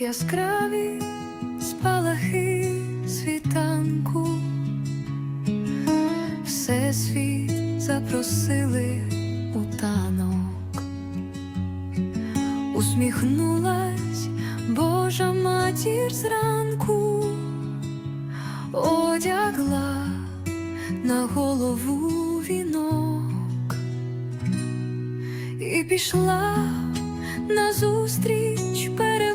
яскраві спалахи світанку, все світ запросили у танок, усміхнулась Божа матір зранку, одягла на голову вінок. І пішла назустріч перемозі,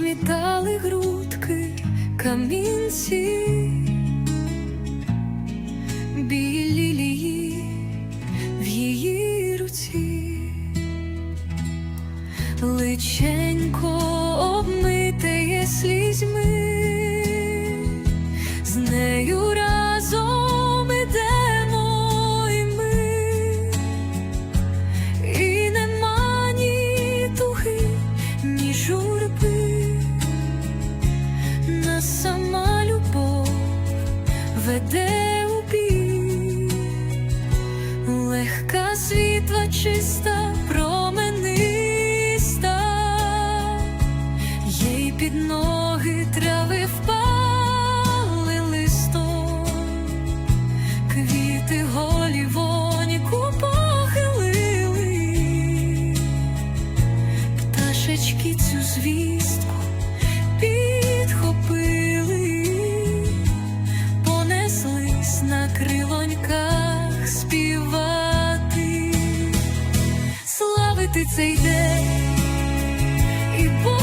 позмітали грудки камінці, білі лілії в її руці, личенько обмитеє сама любов веде у бій, легка світла, чиста, промениста, Ти цей день і бо.